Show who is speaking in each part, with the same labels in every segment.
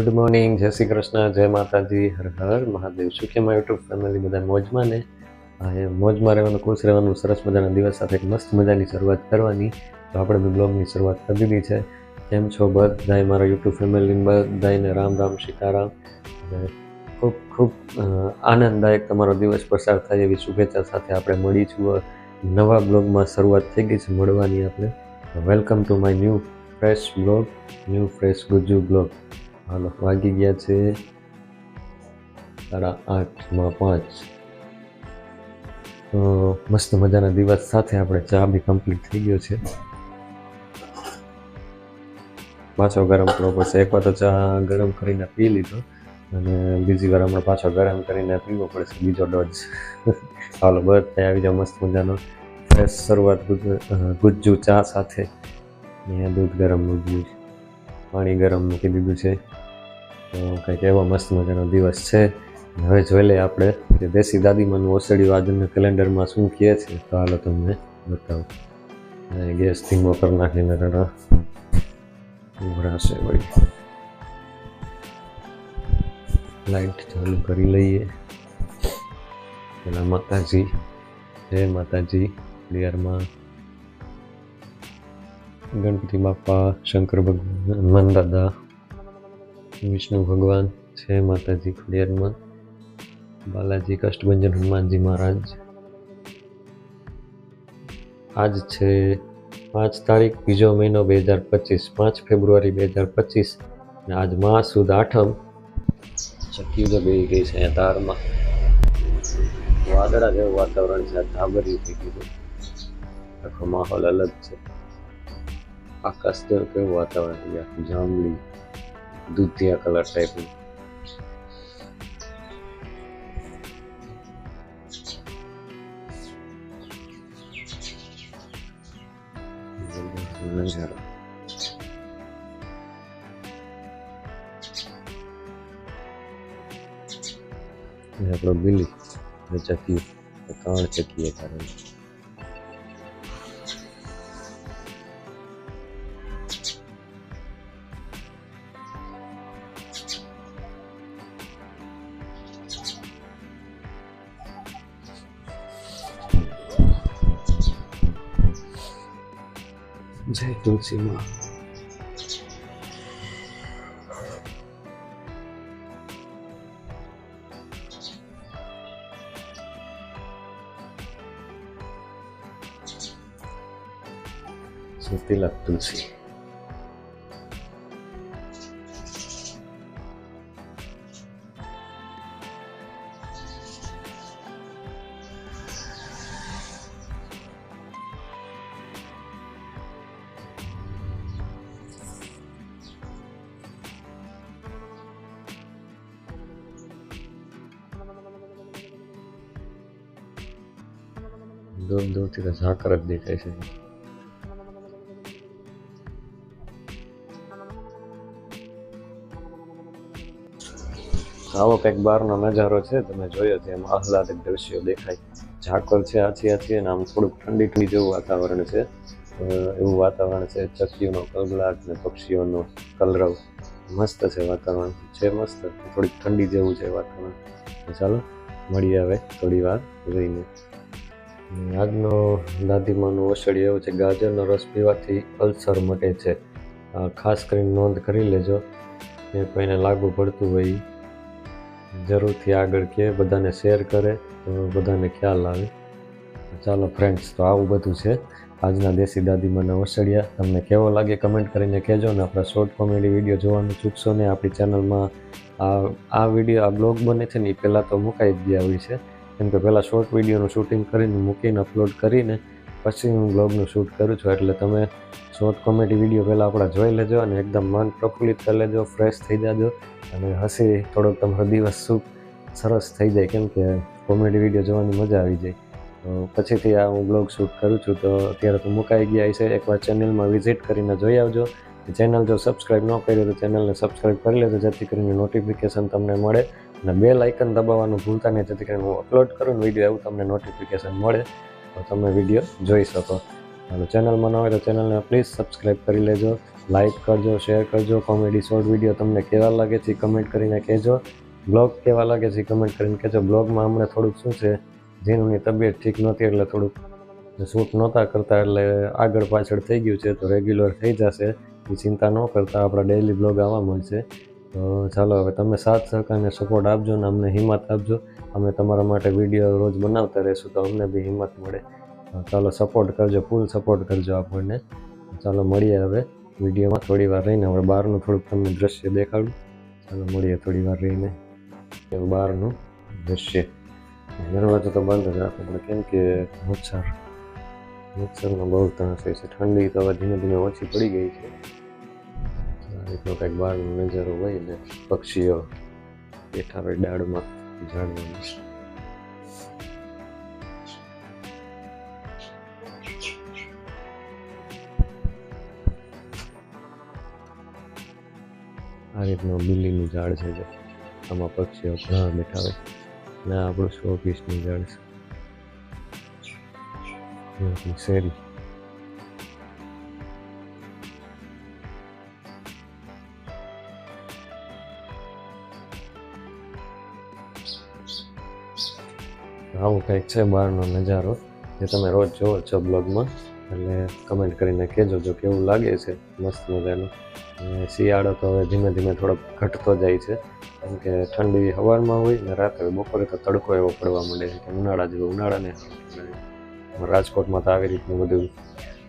Speaker 1: Good morning જય શ્રી કૃષ્ણ, જય માતાજી, હર હર, મહાદેવ. સુખીમાં યુટ્યુબ ફેમિલી બધા મોજમાં ને? મોજમાં રહેવાનું, ખુશ રહેવાનું, સરસ મજાના દિવસ સાથે એક મસ્ત મજાની શરૂઆત કરવાની. તો આપણે બી બ્લોગની શરૂઆત કરી દીધી છે. કેમ છો બધાય મારા યુટ્યુબ ફેમિલી બધાને રામ રામ, સીતારામ. ખૂબ ખૂબ આનંદદાયક તમારો દિવસ પસાર થાય એવી શુભેચ્છા સાથે આપણે મળીશું નવા બ્લોગમાં શરૂઆત થઈ ગઈ છે મળવાની આપણે. Welcome to my new fresh blog new fresh Gujju blog હાલો, વાગી ગયા છે સાડા આઠમાં પાંચ. તો મસ્ત મજાના દિવસ સાથે આપણે ચા બી કમ્પ્લીટ થઈ ગયો છે. પાછો ગરમ કરવો પડશે. એકવાર તો ચા ગરમ કરીને પી લીધો અને બીજી વાર હમણાં પાછો ગરમ કરીને પીવો પડશે, બીજો ડોઝ. હાલો બધા આવી જાવ મસ્ત મજાનો. ફ્રેશ શરૂઆત ગુજ્જુ- ચા સાથે. દૂધ ગરમ મૂક્યું છે પાણી ગરમ મૂકી દીધું છે. તો કંઈક એવો મસ્ત મજાનો દિવસ છે. હવે જોઈ લઈએ આપણે કે દેશી દાદીમાનું ઓસડી આજના કેલેન્ડરમાં શું કહે છે. તો હાલો તમને બતાવું. ગેસ ધીમો કરી નાખીને ઉભરાશે વળી. લાઈટ ચાલુ કરી લઈએ. પેલા માતાજી. જય માતાજી ક્લિયરમાં ગણપતિ બાપા, શંકર ભગવાન હનુમાન દાદા, વિષ્ણુ ભગવાન છે, માતાજી ખોડિયારમાં, બાલાજી કષ્ટભંજન હનુમાનજી મહારાજ. આજ છે પાંચ તારીખ, બીજો મહિનો બે હજાર પચીસ, પાંચ ફેબ્રુઆરી બે હજાર પચીસ, અને આજ મા સુદ આઠમ. ચક્કી તો બે ગઈ છે તારમાં વાદળા જેવું વાતાવરણ છે, આ થઈ ગયું આખો માહોલ અલગ છે. આકાશ તો કેવું વાતાવરણ છે આખું જાંબલી દૂધિયા કલર ટાઈપનું નજારો એ આપણો બિલી ને ચકી ત્રણ ચકીએ કારણ zaitun tulis maaf seperti tulis. દૂર દૂરથી તો ઝાકર જ દેખાય છે આવો કંઈક બહારનો નજારો છે, તમે જોયો છે, એમ આહલાદક દ્રશ્યો દેખાય. ઝાકર છે આછી આછી અને આમ થોડુંક ઠંડી ઠંડી જેવું વાતાવરણ છે. એવું વાતાવરણ છે, ચકીઓનો કલબલાટ ને પક્ષીઓનો કલરવ. મસ્ત છે વાતાવરણ. છે મસ્ત, થોડીક ઠંડી જેવું છે વાતાવરણ. ચાલો, મળીએ આવે થોડી વાર અને આજનો દાદીમાનું ઓસડી એવું છે, ગાજરનો રસ પીવાથી અલ્સર મટે છે. ખાસ કરીને નોંધ કરી લેજો કે કોઈને લાગુ પડતું હોય જરૂરથી આગળ કહે બધાને શેર કરે, તો બધાને ખ્યાલ આવે. ચાલો ફ્રેન્ડ્સ તો આવું બધું છે. આજના દેશી દાદીમાના ઓસડિયા, તમને કેવો લાગે કમેન્ટ કરીને કહેજો ને આપણા શોર્ટ કોમેડી વીડિયો જોવાનું ચૂકશો ને આપણી ચેનલમાં આ આ વીડિયો આ બ્લોગ બને છે ને એ પહેલાં તો મુકાઈ જ ગયા હોય છે. કેમ કે પહેલાં શોર્ટ વિડીયોનું શૂટિંગ કરીને મૂકીને અપલોડ કરીને પછી હું બ્લોગનું શૂટ કરું છું. એટલે તમે શોર્ટ કોમેડી વીડિયો પહેલાં આપણા જોઈ લેજો અને એકદમ મન પ્રફુલ્લિત કરી લેજો ફ્રેશ થઈ જાજો અને હસી થોડોક તમારો દિવસ સુખ સરસ થઈ જાય. કેમ કે કોમેડી વીડિયો જોવાની મજા આવી જાય. પછીથી આ હું બ્લોગ શૂટ કરું છું તો અત્યારે તો મુકાઈ ગયા છે. એકવાર ચેનલમાં વિઝિટ કરીને જોઈ આવજો. ચેનલ જો સબસ્ક્રાઈબ ન કરી તો ચેનલને સબસ્ક્રાઈબ કરી લેજો જેથી કરીને નોટિફિકેશન તમને મળે. અને બે લાઇકન દબાવવાનું ભૂલતા નહીં, જેથી કરીને હું અપલોડ કરું વીડિયો એવું તમને નોટિફિકેશન મળે, તો તમે વીડિયો જોઈ શકો. અને ચેનલમાં ન હોય તો ચેનલને પ્લીઝ સબસ્ક્રાઈબ કરી લેજો લાઇક કરજો શેર કરજો કોમેડી શોર્ટ વીડિયો તમને કેવા લાગે છે કમેન્ટ કરીને કહેજો. બ્લોગ કેવા લાગે છે કમેન્ટ કરીને કહેજો. બ્લોગમાં હમણાં થોડુંક શું છે જેનુંની તબિયત ઠીક નહોતી એટલે થોડુંક શૂટ નહોતા કરતા એટલે આગળ પાછળ થઈ ગયું છે, તો રેગ્યુલર થઈ જશે. એ ચિંતા ન કરતા, આપણા ડેઇલી બ્લોગ આવવા મળશે. તો ચાલો હવે તમે સાથ સહકારને સપોર્ટ આપજો ને અમને હિંમત આપજો. અમે તમારા માટે વીડિયો રોજ બનાવતા રહીશું તો અમને બી હિંમત મળે. ચાલો સપોર્ટ કરજો ફૂલ સપોર્ટ કરજો આપણને. ચાલો મળીએ હવે વિડીયોમાં. થોડી વાર રહીને હવે બહારનું થોડુંક તમને દ્રશ્ય દેખાડું. ચાલો મળીએ થોડી વાર રહીને. એવું બહારનું દ્રશ્ય. દરવાજો તો બંધ જ રાખવો પડે કેમ કે મચ્છર મચ્છરનો બહુ ત્રાસ હોય છે. ઠંડી તો હવે ધીમે ધીમે ઓછી પડી ગઈ છે. રીતનો કંઈક બહારનો નજારો હોય ને પક્ષીઓ બેઠા હોય ડાળમાં ઝાડવામાં આ રીતનું બિલ્લીનું ઝાડ છે જે. આમાં પક્ષીઓ ઘણા બેઠા હોય. ને, આપણું શો પીસનું ઝાડ છે. શેરી. આવું કંઈક છે બહારનો નજારો, જે તમે રોજ જોવો છો બ્લોગમાં. એટલે કમેન્ટ કરીને કહેજો જો કેવું લાગે છે, મસ્ત મજાનું. અને શિયાળો તો હવે ધીમે ધીમે થોડોક ઘટતો જાય છે. કેમ કે ઠંડી હવારમાં હોય ને રાત્રે બપોરે તો તડકો એવો પડવા માંડે છે કે ઉનાળા જેવો ઉનાળાને રાજકોટમાં તો આવી રીતનું બધું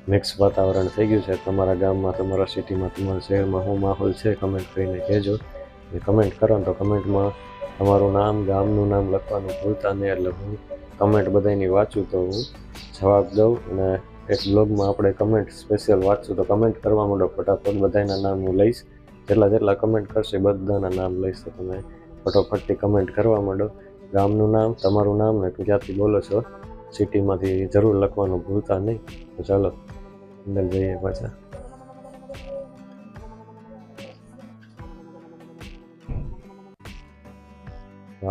Speaker 1: મિક્સ વાતાવરણ થઈ ગયું છે. તમારા ગામમાં, તમારા સિટીમાં તમારા શહેરમાં શું માહોલ છે કમેન્ટ કરીને કહેજો. કમેન્ટ કરો ને તો કમેન્ટમાં તમારું નામ, ગામનું નામ લખવાનું ભૂલતા નહીં એટલે હું કમેન્ટ બધાની વાંચું તો હું જવાબ દઉં અને એક બ્લોગમાં આપણે કમેન્ટ સ્પેશિયલ વાંચશું તો કમેન્ટ કરવા માંડો ફટાફટ બધાના નામ હું લઈશ. જેટલા જેટલા કમેન્ટ કરશે બધાના નામ લઈશ તો તમે ફટોફટથી કમેન્ટ કરવા માંડો. ગામનું નામ, તમારું નામ ને ક્યાંથી બોલો છો સિટીમાંથી જરૂર લખવાનું ભૂલતા નહીં. ચાલો, અંદર જઈએ પાછા.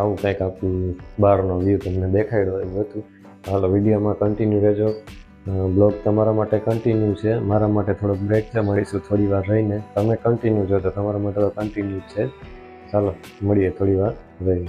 Speaker 1: આવું કંઈક આપણું બહારનો વ્યૂ તમને દેખાડ્યો એવું હતું. હાલો, વિડીયોમાં કન્ટિન્યુ રહેજો. બ્લોગ તમારા માટે કન્ટિન્યુ છે. મારા માટે થોડોક બ્રેક છે, મળીશું થોડી વાર રહીને. તમે કન્ટિન્યુ જોજો તમારા માટે તો કન્ટિન્યુ છે. ચાલો, મળીએ થોડી વાર રહીને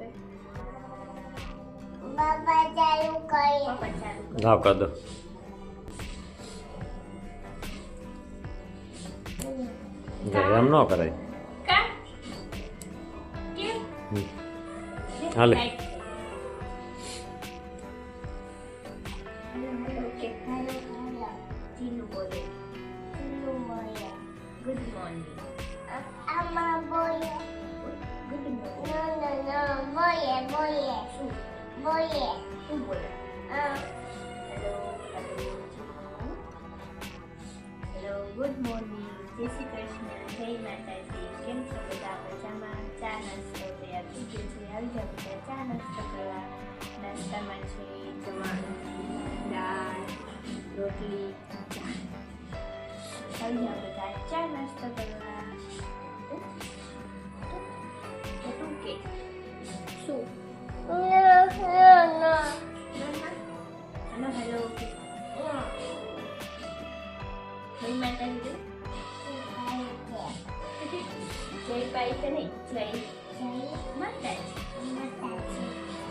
Speaker 2: ચાલુ કર બાબા ચાલુ કરે.
Speaker 3: પપ્પા ચાલુ કર.
Speaker 1: ના દો. એમ ન કરાય. હાલે.
Speaker 2: બોયે
Speaker 3: શું બોલે
Speaker 2: આ
Speaker 3: hello hello hello good morning જય શ્રી કૃષ્ણ જય માતાજી કેમ છો બધા મજામાં ચા નાસ્તો તૈયાર થઈ ગયો છે આવી જાવ બધા ચા નાસ્તો કરવા નાસ્તામાં છે જવાનું દાળ રોટલી ચા આવી જાઓ બધા ચા નાસ્તો કરવા હેલો હેલો જય માતાજી જય પાઈ તો નહીં જય માતાજી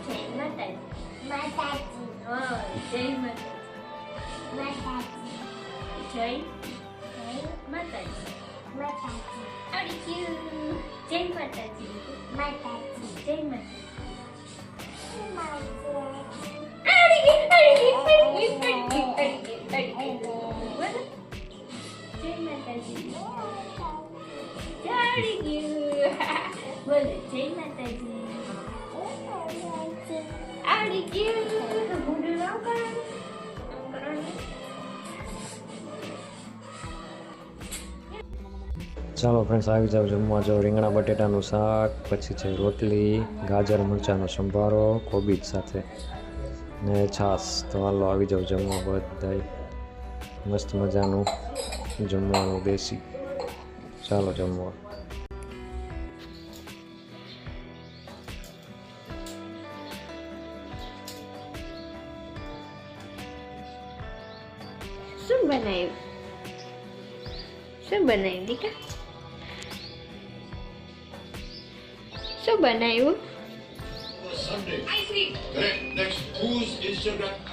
Speaker 3: જય માતાજી હા જય માતાજી જય માતાજી આવડી ગયું જય માતાજી જય માતાજી આવડી ગયું આવડી
Speaker 4: ચાલો ફ્રેન્ડ્સ આવી જાવ જમવા. જાઓ રીંગણા, બટેટાનું શાક, પછી છે રોટલી, ગાજર, મરચાંનો સંભારો, કોબીજ સાથે. ને છાશ તો હાલો આવી જાવ જમવા બધાય. મસ્ત મજાનું જમવાનું દેશી. ચાલો જમવા.
Speaker 3: શું બનાવ્યું? શું બનાવ્યું દીકા શું બનાવ્યું?
Speaker 5: whose Instagram?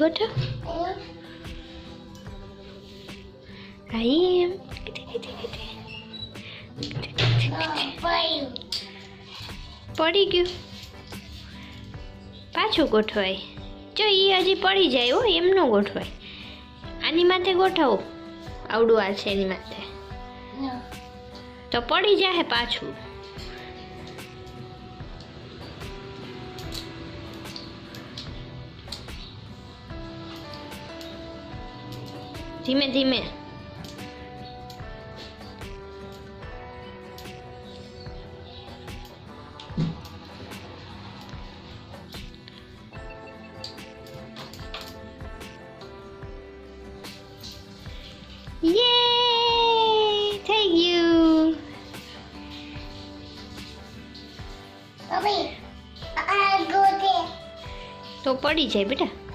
Speaker 3: ગોઠો I એમ પડી ગયું. પાછું ગોઠવાય. જો એ હજી પડી જાય હો એમ ન ગોઠવાય. આની માથે ગોઠવો. આવડું આ છે એની માથે. તો પડી જાય પાછું. ધીમે ધીમે તો પડી જાય બેટા.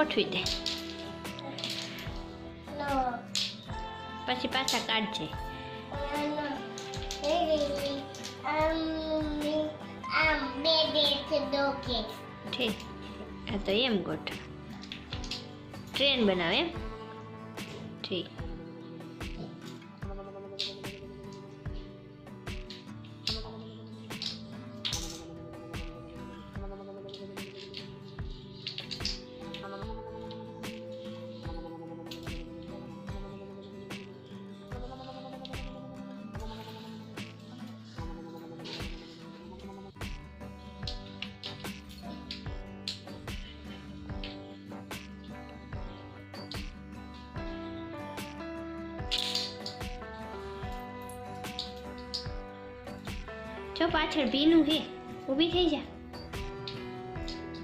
Speaker 3: ગોઠવી દે. પછી પાછા કાઢજે. ઠીક. આ તો એમ ગોઠવ. ટ્રેન બનાવે એમ. જો પાછળ ભીનું હે, ઊભી થઈ જા.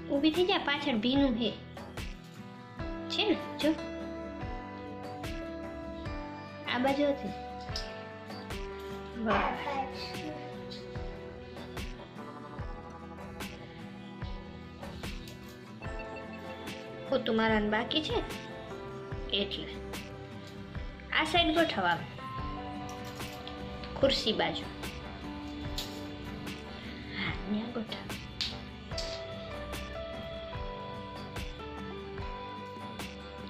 Speaker 3: ઊભી થઈ જા, પાછળ ભીનું હે. જો. આ બાજુ હતી. ઓ તમારા બાકી છે? એટલે. આ સાઈડ ગોઠવા ખુરશી બાજુ.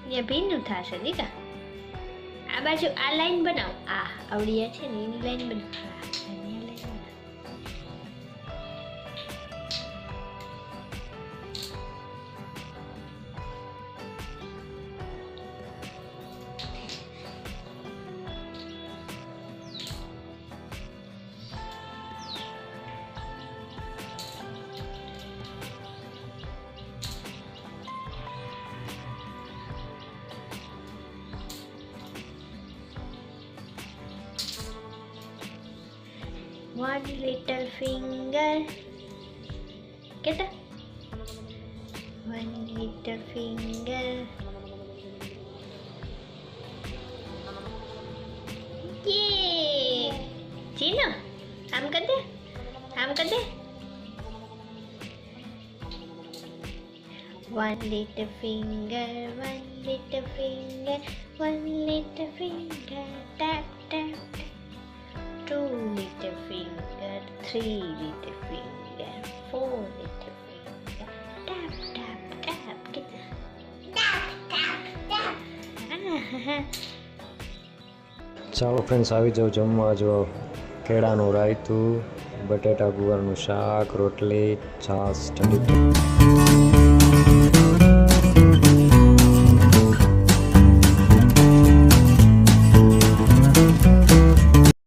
Speaker 3: ત્યાં ભીનું થશે, દીકા. આ બાજુ આ લાઈન બનાવો. આ આવડિયા છે ને એની લાઈન બનાવો. one little finger. Kita. one little finger. Yeah Gina I'm good there I'm good there One little finger, one little finger, one little finger, tap. three little finger, four little finger, tap tap tap. Kita.
Speaker 4: ચાલો friends આવી જાઓ જમવા જો કેળાનું રાયતું બટેટા ગુવારનું શાક રોટલી છાશ ઠંડી